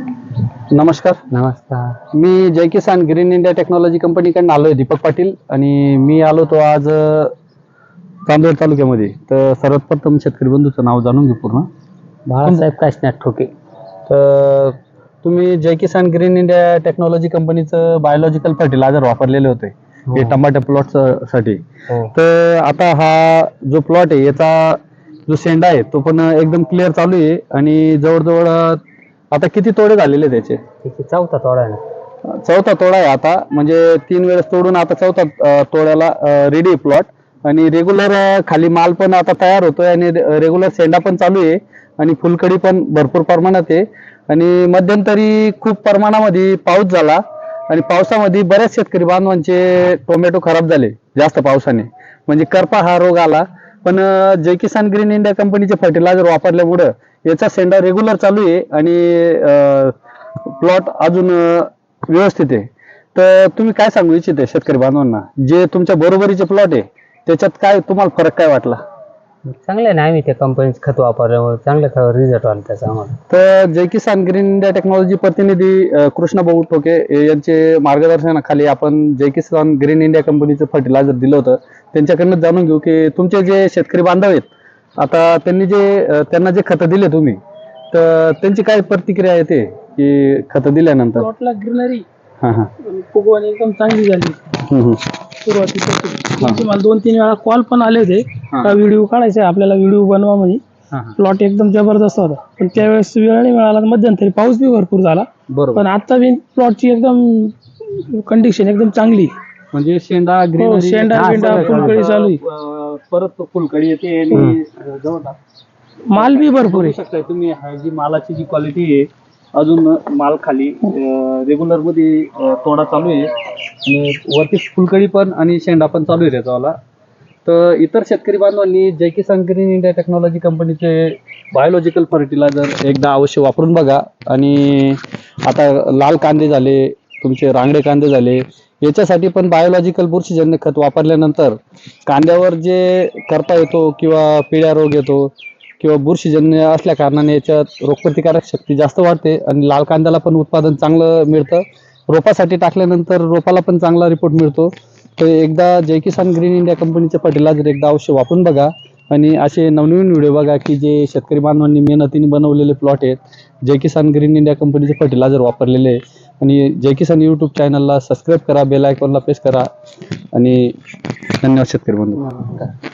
नमस्कार. नमस्कार. मी Jai Kisan green India technology कंपनीकडून आलोय दीपक पाटील आणि मी आलो तो आज चांदोड तालुक्यामध्ये. तर सर्वात प्रथम शेतकरी बंधूचं नाव जाणून घेऊ पूर्ण. बाळासाहेब काशनाथ ठोके. तर तुम्ही Jai Kisan green India technology कंपनीचं बायोलॉजिकल फर्टिलायझर वापरलेले होते. हे. टमाटर प्लॉटसाठी. हो. तर आता हा जो प्लॉट आहे याचा जो शेंडा आहे तो पण एकदम क्लिअर चालू आहे. आणि जवळजवळ आता किती तोडे झालेले त्याचे? त्याची चौथा तोडा आहे ना. चौथा तोडा आहे आता. म्हणजे तीन वेळेस तोडून आता चौथा अं, तोड्याला रेडी प्लॉट आणि रेग्युलर खाली माल पण आता तयार होतोय आणि रेग्युलर सेंडा पण चालू आहे. आणि फुलकडी पण भरपूर प्रमाणात आहे. आणि मध्यंतरी खूप प्रमाणामध्ये पाऊस झाला. आणि पावसामध्ये बऱ्याच शेतकरी बांधवांचे टोमॅटो खराब झाले जास्त पावसाने. म्हणजे करपा हा रोग आला. पण जय किसान ग्रीन इंडिया कंपनीचे फर्टिलायझर वापरल्यामुळं याचा सेंडा रेग्युलर चालू आहे आणि प्लॉट अजून व्यवस्थित आहे. तर तुम्ही काय सांगू इच्छिते शेतकरी बांधवांना? जे तुमच्या बरोबरीचे प्लॉट आहे त्याच्यात काय तुम्हाला फरक काय वाटला? चांगलं आहे ना आम्ही त्या कंपनीचं खत वापरल्यामुळे चांगलं रिझल्ट आला त्याचा आम्हाला. तर Jai Kisan green India technology प्रतिनिधी कृष्णा भाऊ ठोके यांचे मार्गदर्शनाखाली आपण जय किसान ग्रीन इंडिया कंपनीचं फर्टिलायझर दिलं होतं. त्यांच्याकडनं जाणून घेऊ की तुमचे जे शेतकरी बांधव आहेत आता त्यांनी जे त्यांना जे खतं दिले तुम्ही तर त्यांची काय प्रतिक्रिया येते की खतं दिल्यानंतर? प्लॉटला ग्रीनरी हां हां. एकदम चांगली झाली. त्यांचे मला दोन तीन वेळा कॉल पण आले होते. हा. का व्हिडिओ काढायचा आहे आपल्याला व्हिडिओ बनवा म्हणजे. प्लॉट एकदम जबरदस्त होता. पण त्यावेळेस वेळ नाही मिळाला मध्यंतरी पाऊस बी भरपूर झाला. पण आता बी प्लॉटची एकदम कंडिशन एकदम चांगली. म्हणजे शेंडा हो शेंडा बिंडा फुलकडी चालू परत फुलकडी येते माल बी भरपूर आहे. तुम्ही जी मालाची जी क्वालिटी आहे अजून माल खाली रेग्युलरमध्ये तोडा चालू आहे. आणि वरती फुलकडी पण आणि शेंडा पण चालू आहे त्याचावाला तर इतर शेतकरी बांधवांनी Jai Kisan green India technology कंपनीचे बायोलॉजिकल फर्टिलायझर एकदा अवश्य वापरून बघा. आणि आता लाल कांदे झाले तुमचे रांगडे कांदे झाले याच्यासाठी पण बायोलॉजिकल बुरशीजन्य खत वापरल्यानंतर कांद्यावर जे करता येतो किंवा पिळ्या रोग येतो किंवा बुरशीजन्य असल्या कारणाने याच्यात रोगप्रतिकारक शक्ती जास्त वाढते आणि लाल कांद्याला पण उत्पादन चांगलं मिळतं. रोपासाठी टाकल्यानंतर रोपाला पण चांगला रिपोर्ट मिळतो. तर एकदा जय किसान ग्रीन इंडिया कंपनीचे फर्टिलायझर एकदा अवश्य वापरून बघा. आणि असे नवनवीन व्हिडिओ बघा की जे शेतकरी बांधवांनी मेहनतीने बनवलेले प्लॉट आहेत. जय किसान ग्रीन इंडिया कंपनीचे फर्टिलायझर वापरलेले आणि जय किसान यूट्यूब चॅनलला सबस्क्राईब करा बेल आयकॉनला प्रेस करा. आणि धन्यवाद शेतकरी बंधू